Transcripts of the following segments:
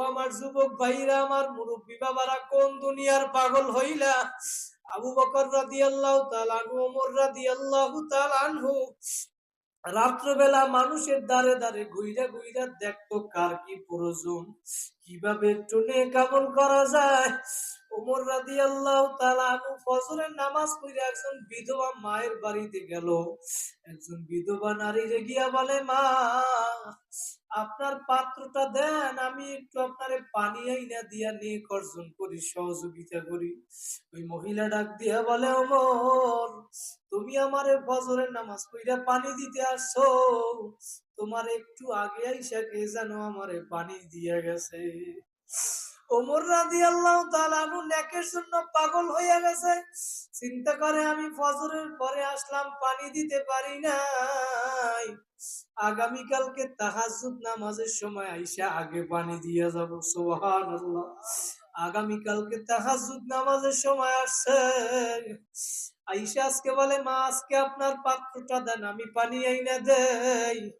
আমার যুবক ভাইরা, আমার মুরব্বী বাবারা, কোন দুনিয়ার পাগল হইলা? আবু বকর তাআলা আনহু, ওমর রাদিয়াল্লাহু তাআলা আনহু। রাত্রবেলা মানুষের দ্বারে দ্বারে ঘুইরা ঘুইরা দেখতো, কার কি প্রয়োজন? কীভাবে একটু নেক আমল করা যায়? ওমর রাদিয়াল্লাহু তাআলা আনহু ফজরের নামাজ পড়ে একজন বিধবা মায়ের বাড়িতে গেল। একজন বিধবা নারীরে গিয়া বলে, মা আপনার পাত্রটা দেন, আমি একটু আপনার পানি আইনা দিয়া নিয়ে অর্জন করি, সহযোগিতা করি। ওই মহিলা ডাক দিয়া বলে অমর তুমি আমারে ফজরের নামাজ কইরা পানি দিতে আসছো। তোমার একটু আগে আইসা কে জানো আমারে পানি দিয়া গেছে? ওমর রাদিয়াল্লাহু তাআলা আনহু নেকের জন্য পাগল হইয়া গেছে। চিন্তা করে আমি ফজরের পরে আসলাম, পানি দিতে পারি নাই। আগামীকালকে তাহাজ্জুদ নামাজের সময় আইসা আগে পানি দিয়ে যাব, সুবহানাল্লাহ। আগামীকালকে তাহাজ্জুদ নামাজের সময় আসছে। আইসা আজকে বলে, মা, আজকে আপনার পাত্রটা দেন, আমি পানি আইনা দেই।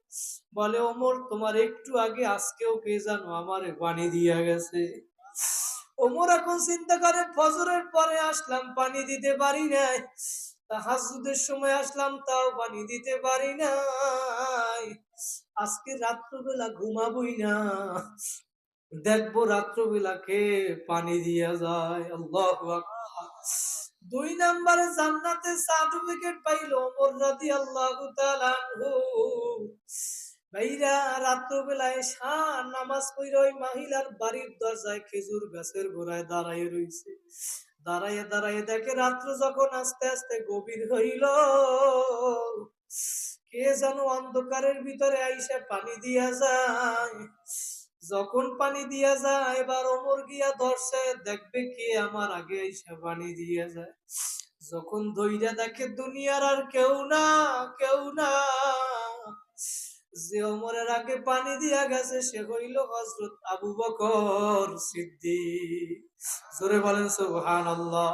বলে, ওমর, তোমার একটু আগে, আজকেও কে জানো আমারে পানি দিয়া গেছে। ওমর এখন চিন্তা করে, ফজরের পরে আসলাম, পানি দিতে পারি নাই। তাহাজ্জুদের সময় আসলাম, তাও পানি দিতে পারি নাই। আজকে রাত্রবেলা ঘুমাবই না। দেখব রাত্রবেলা কে পানি দিয়া যায়। আল্লাহ দুই নম্বরে জান্নাতে সার্টিফিকেট পাইল ওমর রাদিয়াল্লাহু তাআলা আনহু। ভাইরা, রাত্রবেলায় শান নামাজ পড়ে ওই মহিলার বাড়ির দরজায় খেজুর গাছের গোড়ায় দাঁড়ায় রইছে। দাঁড়াইয়ে দাঁড়াইয়ে দেখে রাত্র যখন আস্তে আস্তে গভীর হইল, কে যেন অন্ধকারের ভিতরে আইসে পানি দিয়া যায়। যখন পানি দিয়া যায়, এবার ওমর গিয়া ধরছে দেখবে কে আমার আগে আইসা পানি দিয়া যায়। যখন দইরা দেখে দুনিয়ার আর কেউ না কেউ না। যে অমরের আগে পানি দিয়া গেছে, সে হইল হজরত আবু বকর সিদ্দিক। জোরে বলেন সুবহানাল্লাহ।